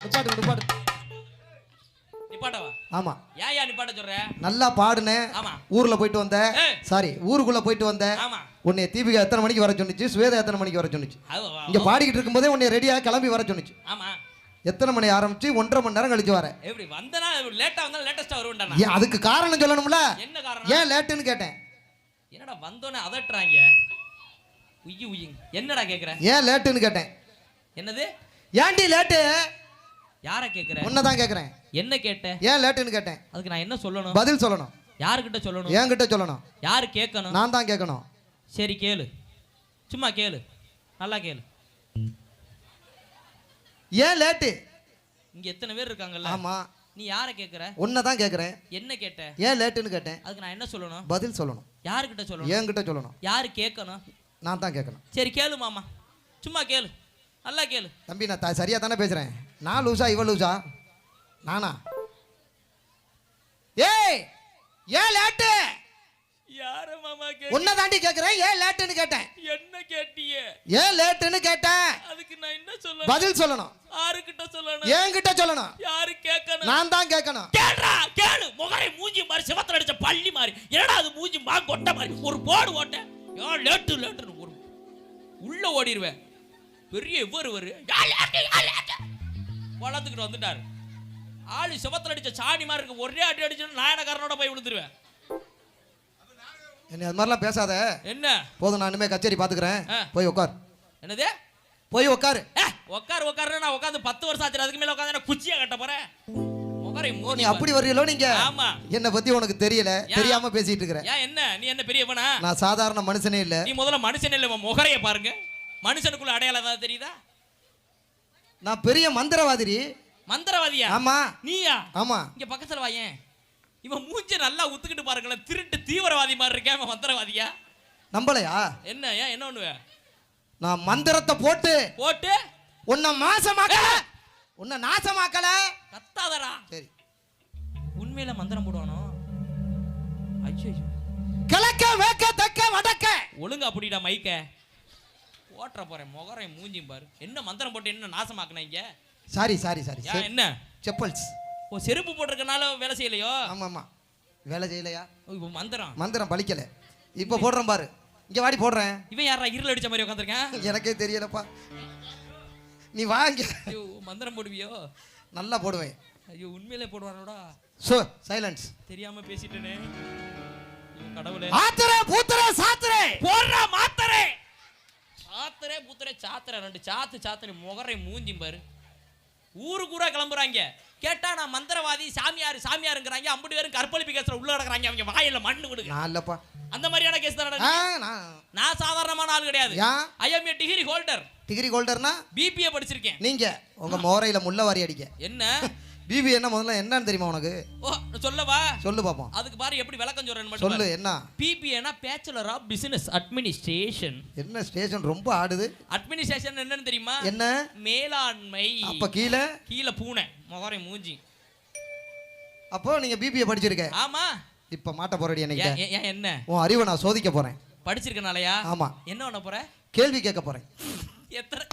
நிப்பாட்டு நிப்பாட்டு நிப்பாட்டவா? ஆமா. ஏன் ஏன் நிப்பாட்ட சொல்ற? நல்லா பாடுனேன் ஆமா. ஊர்ல போயிட்டு வந்தேன். சாரி ஊருக்குள்ள போயிட்டு வந்தேன் ஆமா. உன்னை தீபிகா எத்தனை மணிக்கு வர சொன்னுச்சு? ஸ்வேதா எத்தனை மணிக்கு வர சொன்னுச்சு? இங்க பாடிக்கிட்டு இருக்கும்போதே உன்னை ரெடியா கிளம்பி வர சொன்னுச்சு. ஆமா. எத்தனை மணி ஆரம்பிச்சு? ஒன்றரை மணி நேரம் கழிச்சு வரேன் எப்படி வந்தனா லேட்டா வந்தா லேட்டஸ்டா வருவேன்டா ஏன் அதுக்கு காரணம் சொல்லணும்ல? என்ன காரணம்? ஏன் லேட்டுன்னு கேட்டேன். என்னடா வந்தோனே அதட்டுறாங்க? உய்யு உய்யுங்க. என்னடா கேக்குற? ஏன் லேட்டுன்னு கேட்டேன். என்னது? ஏன்டி லேட்டு யார கேக்குற? உன்னை தான் கேட்குறேன் என்ன கேட்ட? ஏன் லேட்டுன்னு கேட்டேன்? அதுக்கு நான் என்ன சொல்லணும்? பதில் சொல்லணும். யாருக்கிட்ட சொல்லணும்? என்கிட்ட சொல்லணும். யாரு கேட்கணும்? நான் தான் கேட்கணும். சரி கேளு. சும்மா கேளு. நல்லா கேளு. ஏன் லேட்டு? இங்க எத்தனை பேர் இருக்காங்கல்ல? ஆமா. நீ யார கேக்குற? உன்னை தான் கேட்குறேன் என்ன கேட்ட? ஏன் லேட்டுன்னு கேட்டேன். அதுக்கு நான் என்ன சொல்லணும்? பதில் சொல்லணும். யாருக்கிட்ட சொல்லணும்? என்கிட்ட சொல்லணும். யாரு கேட்கணும்? நான் தான் கேட்கணும். சரி கேளு மாமா. சும்மா கேளு. நல்லா கேளு. தம்பி நான் சரியாக தானே பேசுகிறேன் நான் லூசா இவ லூசா? நானா? ஏய் ஏன் லேட்டு? யார மாமா உன்னை தாண்டி கேட்குறேன் ஏன் லேட்டுன்னு கேட்டேன்? என்ன கேட்டியே ஏன் லேட்டுன்னு கேட்டேன்? அதுக்கு நான் என்ன சொல்லணும்? பதில் சொல்லணும். யாருக்கிட்ட சொல்லணும். என்கிட்ட சொல்லணும். யாரு கேட்கணும் நான் தான் கேட்கணும் கேளுடா கேளு. முகரை மூஞ்சி மாதிரி சிவத்துல அடிச்ச பள்ளி மாதிரி. என்னடா அது மூஞ்சி மா கொட்ட மாதிரி? ஒரு போடு ஓட்ட. ஏன் லேட்டு லேட்டுன்னு ஒரு உள்ள ஓடிடுவேன் பெரிய இவர் இவரு. வளர்த்துக்கிட்டு வந்துட்டாரு. ஆளு சிவத்துல அடிச்ச சாணி மாதிரி இருக்கு. ஒரே அடி அடிச்சு நாயனக்காரனோட போய் விழுந்துருவேன்? என்னை அது மாதிரிலாம் பேசாத. என்ன? போதும் நான் இனிமேல் கச்சேரி பார்த்துக்கிறேன். போய் உட்கார் என்னது? போய் உட்காரு ஏ உட்காரு உட்காரு நான் உட்காந்து பத்து வருஷம் ஆச்சு அதுக்கு மேல உட்காந்து குச்சியா கட்ட போறேன் நீ அப்படி வர்றீங்களோ நீங்க? ஆமா. என்னை பத்தி உனக்கு தெரியல? தெரியாம பேசிட்டு இருக்கிற என்ன? நீ என்ன பெரியவனா நான் சாதாரண மனுஷனே இல்ல. நீ முதல்ல மனுஷன் இல்ல முகரைய பாருங்க. மனுஷனுக்குள்ள அடையாளம் ஏதாவது தெரியுதா? நான் பெரிய மந்திரவாதிரி மந்திரவாதியா? ஆமா. நீயா? ஆமா. இங்க பக்கத்துல வாயேன் இவன் மூஞ்ச நல்லா உத்துக்கிட்டு பாருங்களேன் திருட்டு தீவிரவாதி மாதிரி இருக்கேன் இவன் மந்திரவாதியா? நம்பலையா? என்ன ஏன் என்ன பண்ணுவ? நான் மந்திரத்தை போட்டு போட்டு? உன்னை மாசமாக்கல. உன்னை நாசமாக்கல. கத்தாதடா. சரி. உண்மையில மந்திரம் போடுவானோ? ஐயோ கிழக்க மேற்க தெக்க வடக்க. ஒழுங்கா புடிடா மைக்க. ஓட்டுற போறேன் முகரை மூஞ்சி பாரு. என்ன மந்திரம் போட்டு என்ன நாசமாக்குனீங்க சாரி சாரி சாரி என்ன? செப்பல்ஸ். ஓ செருப்பு போட்டிருக்கனால வேலை செய்யலையோ? ஆமா ஆமா வேலை செய்யலையா? இப்போ மந்திரம். மந்திரம் பலிக்கல இப்ப போடுறேன் பாரு. இங்க வாடி போடுறேன். இவன் யாரா இருள் அடிச்ச மாதிரி உட்காந்துருக்கேன் எனக்கே தெரியலப்பா. நீ வாங்க. ஐயோ மந்திரம் போடுவியோ? நல்லா போடுவேன். ஐயோ உண்மையிலே போடுவானோடா. சோ சைலன்ஸ் தெரியாம பேசிட்டேனே. கடவுளே. ஆத்திர பூத்திர சாத்திரே. போடுறா மாத்தரே. சாத்தரே புத்தரே சாத்தரே ரெண்டு சாத்து சாத்தரே முகரை மூஞ்சி பாரு. ஊரு கூடா கிளம்புறாங்க. கேட்டா நான் மந்திரவாதி சாமியார் சாமியாருங்கிறாங்க. அம்பது பேரும் கற்பழிப்பு கேஸ்ல உள்ள கிடக்குறாங்க. அவங்க வாயில மண்ணு விடுங்க. இல்லப்பா. அந்த மாதிரியான கேஸ் தான். நான் சாதாரணமான ஆள் கிடையாது. I am a degree holder degree ஹோல்டர்னா BBA படிச்சிருக்கேன். நீங்க உங்க மோரையில முள்ள வாரி அடிக்க என்ன? பிபி என்ன முதல்ல என்னன்னு தெரியுமா உனக்கு? ஓ சொல்லவா? சொல்லு பாப்போம். அதுக்கு பாரு எப்படி விளக்கம் சொல்றேன்னு சொல்லு. என்ன? பிபிஏனா பேச்சுலர் ஆஃப் பிசினஸ் அட்மினிஸ்ட்ரேஷன் என்ன ஸ்டேஷன் ரொம்ப ஆடுது. அட்மினிஸ்ட்ரேஷன் என்னன்னு தெரியுமா? என்ன? மேலாண்மை. அப்ப கீழே? கீழே பூனை. முகரை மூஞ்சி. அப்போ நீங்க பிபிஏ படிச்சிருக்க. ஆமா. இப்ப மாட்ட போறடி எனக்கு ஏன் என்ன? உன் அறிவை நான் சோதிக்க போறேன். படிச்சிருக்கனாலயா? ஆமா. என்ன பண்ண போற? கேள்வி கேட்க போறேன். எத்தனை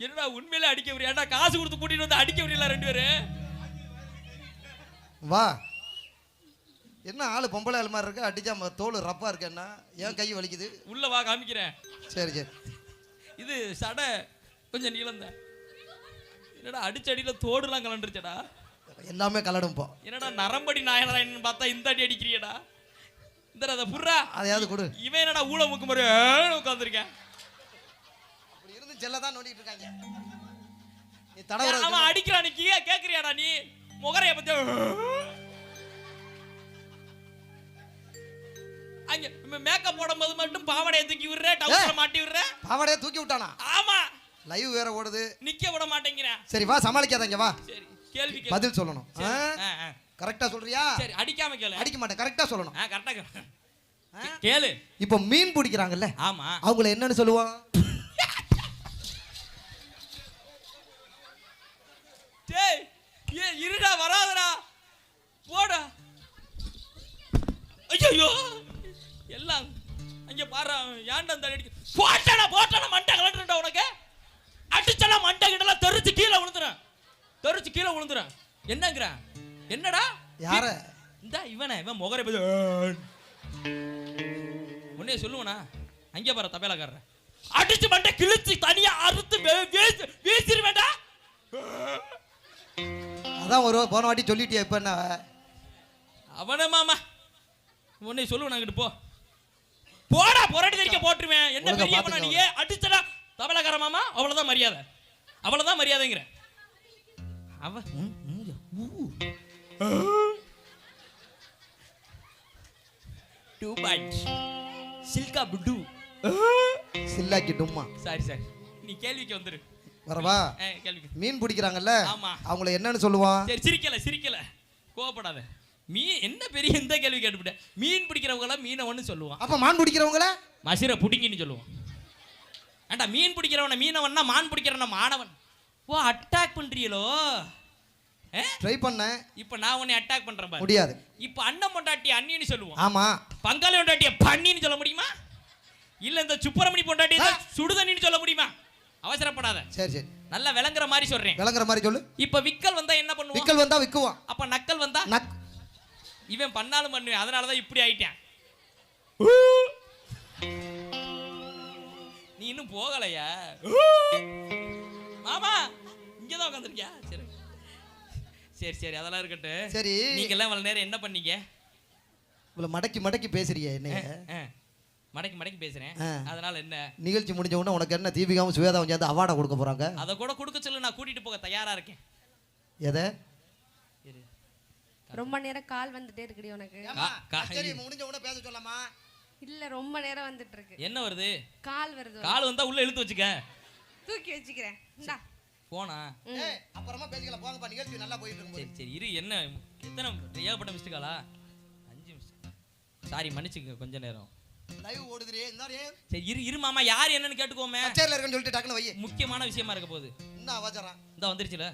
என்னடா உண்மையில அடிக்க வரியாடா காசு கொடுத்து கூட்டிட்டு வந்து அடிக்க வரியல ரெண்டு பேரும் வா. என்ன ஆளு பொம்பளை ஆள் மாதிரி இருக்கு? அடிச்சா தோல் ரப்பா இருக்கு என்ன ஏன் கை வலிக்குது? உள்ள வா காமிக்கிறேன். சரி சரி. இது சடை கொஞ்சம் நீளம் தான் என்னடா அடிச்ச அடியில தோடுலாம் கலண்டுருச்சடா. எல்லாமே கலடும் இப்போ. என்னடா நரம்படி நாயனாராயணன் பார்த்தா இந்த அடி அடிக்கிறியடா. இந்த அதை புர்ரா அதையாவது கொடு. இவன் என்னடா ஊழ முக்கு மாதிரி உட்காந்துருக்கேன் தான் நோண்டிட்டு இருக்காங்க. நீ அவன் தடவை அடிக்கிறான் நீ கேக்குறியாடா நீ? முகரைய பத்தி அங்க மேக்கப் போடும்போது மட்டும் பாவாடையை தூக்கி விடுற டவுசரை மாட்டி விடுற. பாவாடையே தூக்கி விட்டானா? ஆமா. லைவ் வேற ஓடுது. நிக்க விட மாட்டேங்கிறேன் சரி வா சமாளிக்காதங்க வா. சரி கேள்வி. பதில் சொல்லணும். கரெக்டா சொல்றியா? சரி அடிக்காம கேளு. அடிக்க மாட்டேன் கரெக்டா சொல்லணும். கரெக்டா கேளு. இப்போ மீன் பிடிக்கிறாங்கல்ல ஆமா. அவங்கள என்னன்னு சொல்லுவான் ஏ இருடா வராதடா. போடா. ஐயோ எல்லாம் அங்கே பாரு ஏன்டா அந்த அடி போட்டடா போட்டடா மண்டை கலட்டுடா உனக்கு. அடிச்சலாம் மண்டை கிட்டலாம் தெரிச்சு கீழே விழுந்துறேன் தெரிச்சு கீழே விழுந்துறேன் என்னங்கிற? என்னடா? யார? இந்த இவனே இவன் முகரை பத்தி உன்னே சொல்லுவனா? அங்கே பாரு தபேலக்காரன் அடிச்சு மண்டை கிழிச்சு தனியா அறுத்து வீசிடுவேண்டா அதான் ஒரு போன வாட்டி சொல்லிட்டியா இப்ப என்ன? அவனே மாமா. உன்னை சொல்லுவன் அங்கிட்டு போ. போடா புரட்டி தெரிக்க போட்டுருவேன். என்ன பெரிய பண்ண. நீ? அடிச்சடா. தபலக்கார மாமா அவ்வளவுதான் மரியாதை. அவ்வளவுதான் மரியாதைங்கிற. அவ ம், ம், ஊ. Too much. சில்கா புட்டு சில்லாக்கி டும்மா. Sorry sorry. நீ கேள்விக்கு வந்துரு. வரவா? மீன் பிடிக்கிறாங்கல்ல. அவங்கள என்னன்னு சொல்லுவான்? சரி சிரிக்கல சிரிக்கல. கோவப்படாத. மீன் என்ன பெரிய இந்த கேள்வி கேட்டுவிட்ட மீன் பிடிக்கிறவங்கள மீனை ஒன்று சொல்லுவான். அப்ப மான் பிடிக்கிறவங்கள? மசிர புடிங்கின்னு சொல்லுவோம் ஏண்டா மீன் பிடிக்கிறவன மீனவன்னா மான் பிடிக்கிறவன மாணவன் ஓ அட்டாக் பண்றீங்களோ? ஏ? ட்ரை பண்ணேன் இப்போ நான் உன்னை அட்டாக் பண்றேன் பாரு. முடியாது. இப்போ அண்ணன் பொண்டாட்டி அண்ணின்னு சொல்லுவோம் ஆமா. பங்காளி பொண்டாட்டிய பண்ணின்னு சொல்ல முடியுமா? இல்ல இந்த சுப்பிரமணி பொண்டாட்டிய ஆ. சுடுதண்ணின்னு சொல்ல முடியுமா? அவசரப்படாத. சரி சரி. நல்லா விளங்குற மாதிரி சொல்றேன். விளங்குற மாதிரி சொல்லு. இப்ப விக்கல் வந்தா என்ன பண்ணுவோம் விக்கல் வந்தா விக்குவான். அப்ப நக்கல் வந்தா? நக் இவன் பண்ணாலும் பண்ணுவேன். அதனாலதான் இப்படி ஆயிட்டேன். நீ இன்னும் போகலையா? மாமா இங்கதான் உட்காந்துருக்கியா சரி. சரி சரி அதெல்லாம் இருக்கட்டும். சரி. நீங்க எல்லாம் இவ்வளவு நேரம் என்ன பண்ணீங்க? இவ்வளவு மடக்கி மடக்கி பேசுறியே என்னைய. ஆ, மடக்கி மடக்கி பேசுறேன். அதனால என்ன? நிகழ்ச்சி முடிஞ்ச உடனே உனக்கு என்ன? தீபிகாவும் சுவேதாவும் சேர்ந்து அவார்டை கொடுக்க போறாங்க? அதை கூட கொடுக்க சொல்லு நான் கூட்டிட்டு போக தயாரா இருக்கேன். எதை? இரு. ரொம்ப நேரம் கால் வந்துட்டே இருக்குடி உனக்கு. கா- முடிஞ்ச உடனே பேச சொல்லாமா இல்ல ரொம்ப நேரம் வந்துட்டு இருக்கு. என்ன வருது? கால் வருது. கால் வந்தா உள்ள இழுத்து வச்சுக்க. தூக்கி வச்சுக்கிறேன். இந்தா. போனா? அப்புறமா பேசிக்கலாம். போங்கப்பா நிகழ்ச்சி நல்லா போயிட்டு சரி இருக்கும் சரி இரு. என்ன எத்தனை ஏகப்பட்ட மிஸ்டு காலா அஞ்சு மிஸ்டு சாரி மன்னிச்சுக்க கொஞ்ச நேரம். லைவ் ஓடுதுரே இந்தாரே. சரி இரு இரு மாமா யார் என்னன்னு கேட்டுக்கோமே. கச்சேரியில் இருக்குன்னு சொல்லிட்டு டக்குனு வை முக்கியமான விஷயமா இருக்க போகுது. என்ன அவசரம் இந்த வந்துருச்சுல.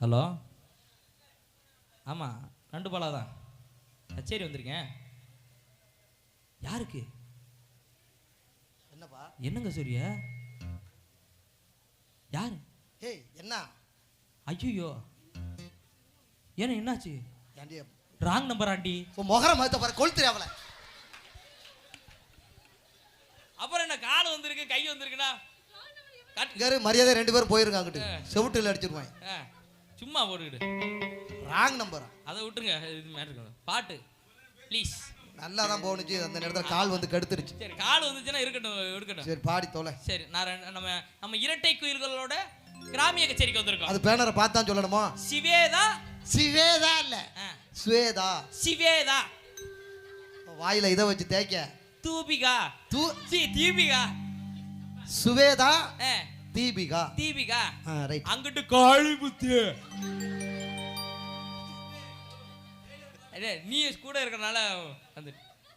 ஹலோ? ஆமாம் ரெண்டு பாலா தான். கச்சேரி வந்திருக்கேன். யாருக்கு? என்னப்பா? என்னங்க சூரிய? யாரு? ஏய் என்ன? ஐயோ ஏன்னா என்னாச்சு? Wrong number aunty. உன் முகர மத்த பாரு கொளுத்துறே அவளை. வந்திருக்கு கை வந்திருக்குண்ணா கட். இங்க இரு, மரியாதை ரெண்டு பேரும் போயிருங்க அங்கிட்டு. செவுட்டில் அடிச்சிருவாங்க சும்மா போட்டுக்கிட்டு ராங் நம்பர் அதை விட்டுருங்க இது மேட்ரு பாட்டு. ப்ளீஸ் நல்லா தான் போனுச்சு அந்த நேரத்தில் கால் வந்து கெடுத்துருச்சு. சரி கால் வந்துச்சுன்னா இருக்கட்டும் இருக்கட்டும் சரி பாடி தொலை. சரி நான் நம்ம நம்ம இரட்டை குயில்களோட கிராமிய கச்சேரிக்கு வந்திருக்கோம். அது பேனரை பார்த்தான் சொல்லணுமா? சிவேதா. சிவேதா இல்ல சுவேதா. சிவேதா. வாயில இதை வச்சு தேய்க்க. தூபிகா. தூ சி தீபிகா. சுவேதா தீபிகா. தீபிகா. ரைட் அங்கிட்டு காளி புத்து. நீ கூட இருக்கறனால வந்து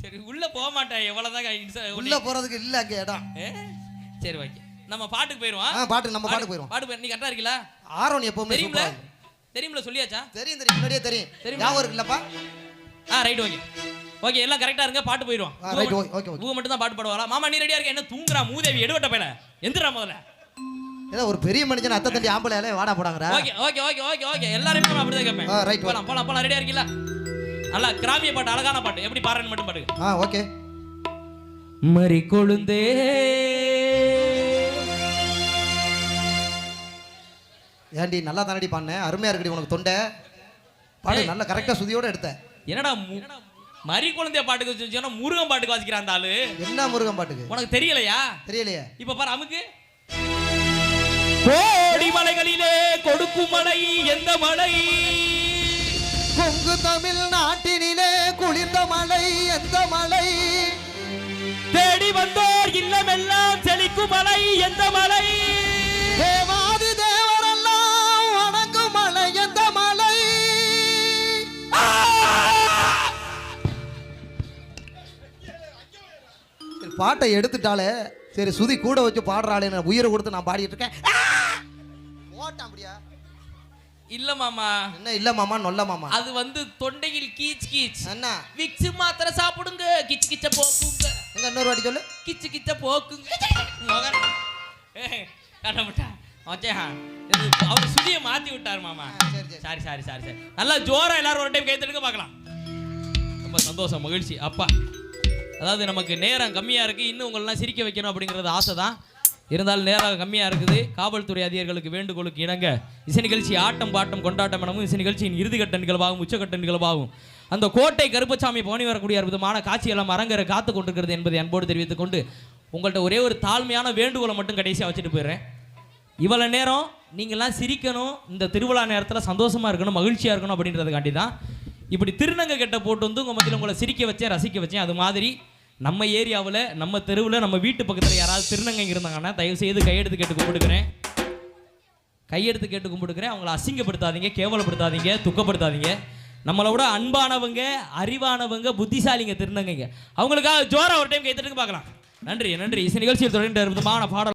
சரி உள்ள போக மாட்டேன். எவ்வளவுதான் உள்ள போறதுக்கு இல்ல அங்க இடம். சரி ஓகே நம்ம பாட்டுக்கு போயிருவோம். பாட்டு நம்ம பாட்டு போயிரும் பாட்டு நீ கரெக்டா இருக்கீங்களா? ஆரோன் எப்பவுமே தெரியும்ல. தெரியும்ல சொல்லியாச்சா? தெரியும் தெரியும். முன்னாடியே தெரியும். தெரியுமா? ஞாபகம் இருக்குல்லப்பா? ஆ ரைட் ஓகே ஓகே எல்லாம் கரெக்டா இருங்க பாட்டு போயிரும் ஆ, right, okay, okay, okay. பூ மட்டும் தான் பாட்டு பாடுவாரா மாமா நீ ரெடியா இருக்க? என்ன தூங்குறா மூதேவி எடுவட்ட பையல எந்திரா முதல்ல. ஏதோ ஒரு பெரிய மனுஷன் அத்தை தண்டி ஆம்பளை வாடா போடாங்கடா. Okay okay okay okay okay எல்லாருமே நான் அப்படிதான் கேட்பேன். right, போலாம் போலாம் போலாம். ரெடியா இருக்கீங்களா? நல்லா கிராமிய பாட்டு அழகான பாட்டு. எப்படி பாடுறேன்னு மட்டும் பாடுங்க. ஆ ஓகே மறி கொழுந்தே. ஏன்டி நல்லா தானடி பாடினேன் அருமையா இருக்குடி உனக்கு தொண்டை. பாடு. நல்லா கரெக்டா சுதியோட எடுத்த. என்னடா மறி குழந்தைய பாட்டுக்கு சொன்னா முருகன் பாட்டுக்கு வாசிக்கிறான் அந்த ஆளு. என்ன முருகன் பாட்டுக்கு? உனக்கு தெரியலையா? தெரியலையே. இப்ப பாரு அமுக்கு. கோடி மலைகளிலே கொடுக்கும் மலை எந்த மலை? கொங்கு தமிழ் நாட்டினிலே குளிர்ந்த மலை எந்த மலை? தேடி வந்தோர் இல்லமெல்லாம் செழிக்கும் மலை எந்த மலை? பாட்டை எடுத்துட்டாலே சரி சுதி கூட வச்சு பாடுறாளே நான் உயிரை கொடுத்து நான் பாடிட்டு இருக்கேன். ஓட்டான் அப்படியா? இல்ல மாமா. என்ன இல்ல மாமா நொல்ல மாமா. அது வந்து தொண்டையில் கீச் கீச். என்ன? விக்ஸ் மாத்திரை சாப்பிடுங்க. கிச்சு கிச்ச போக்குங்க. எங்க இன்னொரு வாட்டி சொல்லு. கிச்சு கிச்ச போக்குங்க. மகன். மச்சான். இது அவர் சுதியை மாத்தி விட்டார் மாமா. ஆ, சரி, சரி. Sorry sorry sorry sorry. நல்லா ஜோரா எல்லாரும் ஒரு டைம் கைத்தெடுக்க பார்க்கலாம். ரொம்ப சந்தோஷம் மகிழ்ச்சி. அப்பா. அதாவது நமக்கு நேரம் கம்மியாக இருக்குது இன்னும் உங்களெலாம் சிரிக்க வைக்கணும் அப்படிங்கிறது ஆசை தான் இருந்தாலும் நேரம் கம்மியாக இருக்குது. காவல்துறை அதிகாரிகளுக்கு வேண்டுகோளுக்கு இணங்க இசை நிகழ்ச்சி ஆட்டம் பாட்டம் கொண்டாட்டம் எனவும் இசை நிகழ்ச்சியின் இறுதிக்கட்ட நிகழ்வாகும் உச்சக்கட்ட நிகழ்வாகும் அந்த கோட்டை கருப்பசாமி போனி வரக்கூடிய அற்புதமான காட்சியெல்லாம் அரங்கரை காத்து கொண்டிருக்கிறது என்பதை அன்போடு தெரிவித்துக் கொண்டு உங்கள்கிட்ட ஒரே ஒரு தாழ்மையான வேண்டுகோளை மட்டும் கடைசியாக வச்சுட்டு போயிடுறேன். இவ்வளோ நேரம் நீங்கள்லாம் சிரிக்கணும் இந்த திருவிழா நேரத்தில் சந்தோஷமாக இருக்கணும் மகிழ்ச்சியாக இருக்கணும் அப்படின்றதுக்காண்டி தான் இப்படி திருநங்கை கெட்ட போட்டு வந்து உங்கள் மத்தியில் உங்களை சிரிக்க வச்சேன் ரசிக்க வச்சேன் அது மாதிரி நம்ம ஏரியாவில் நம்ம தெருவில் நம்ம வீட்டு பக்கத்தில் யாராவது திருநங்கைங்க இருந்தாங்கன்னா தயவு செய்து கையெடுத்து கேட்டு கும்பிடுக்கிறேன் கையெடுத்து கேட்டு கும்பிடுக்கிறேன் அவங்கள அசிங்கப்படுத்தாதீங்க கேவலப்படுத்தாதீங்க துக்கப்படுத்தாதீங்க. நம்மளை விட அன்பானவங்க அறிவானவங்க புத்திசாலிங்க திருநங்கைங்க. அவங்களுக்காக ஜோரா ஒரு டைம் கைத்தட்டுக்கு பார்க்கலாம். நன்றி நன்றி. இசை நிகழ்ச்சியில் தொடர்ந்து அற்புதமான பாடல்